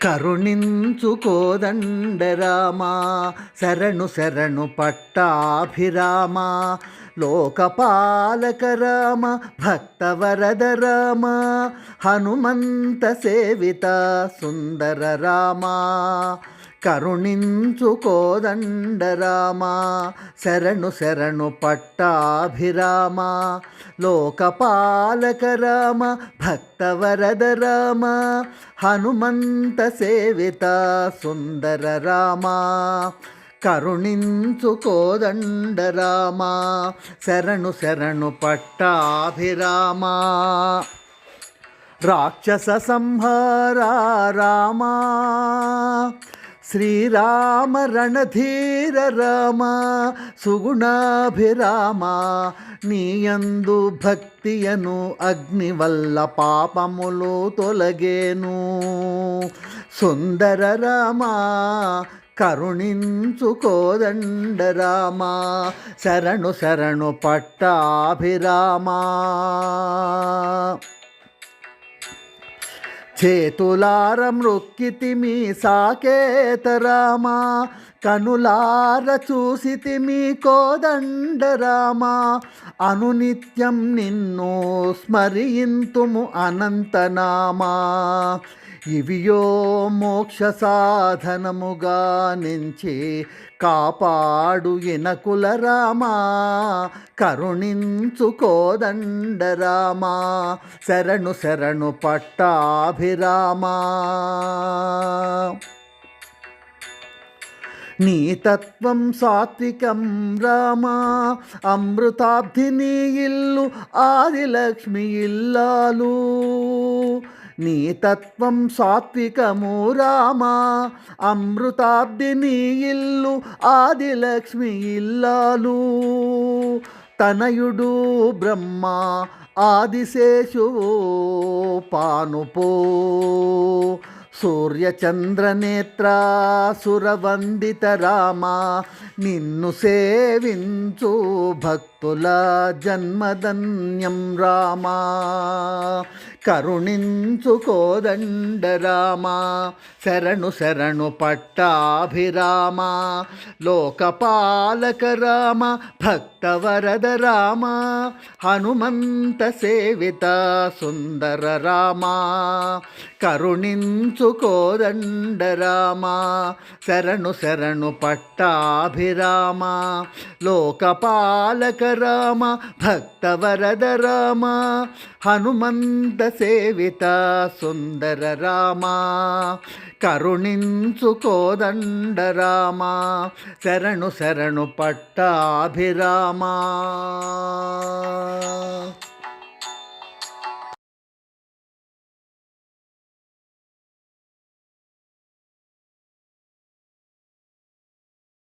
కరుణించుకోదండరామా శరణు శరణు పట్టాభిరామా లోకపాలక రామ భక్తవరద రామ హనుమంత సేవిత సుందర రామా కరుణించుకోదండరామా శరణు శరణు పట్టాభిరామ లోకపాలక రామ భక్తవరద రామ హనుమంత సేవిత సుందర రామ కరుణించుకోదండరామ శరణు శరణు పట్టాభిరామా రాక్షస సంహారా రామా శ్రీరామ రణధీర రామ సుగుణాభిరామ నీయందు భక్తియను అగ్ని వల్ల పాపములు తొలగేను. సుందర రామ కరుణించుకోదండ రామ శరణు శరణు పట్టాభిరామా. చేతులార మృక్కితిమి సాకేతరామా కనులార చూసితిమి కోదండరామా. అనునిత్యం నిన్ను స్మరింతుము అనంతనామా. ఇవియో మోక్ష సాధనముగా నుంచి కాపాడు ఎనకుల రామా కరుణించుకోదండ రామా శరణు శరణు పట్టాభిరామా. నీ తత్వం సాత్వికం రామా అమృతాబ్ధి నీ ఇల్లు ఆదిలక్ష్మి ఇల్లాలు. నీ తత్వం సాత్వికము రామా. అమృతాబ్ది నీ ఇల్లు ఆదిలక్ష్మి ఇల్లాలు. తనయుడు బ్రహ్మ ఆదిశేషువు పానుపో. సూర్యచంద్రనేత్ర సురవందిత రామ నిన్ను సేవించు భక్తుల జన్మధన్యం రామా. కరుణించుకోదండ రామా శరణు శరణు పట్టాభిరామ. లోకపాలక రామ భక్తవరద రామ. హనుమంత సేవిత సుందర రామ. కరుణించుకోదండ రామ శరణు శరణు పట్టాభిరామ. లోకపాలక రామ భక్తవరద రామ హనుమంత సేవిత సుందర రామ కరుణించుకోదండ రామ శరణు శరణు పట్టాభిరామా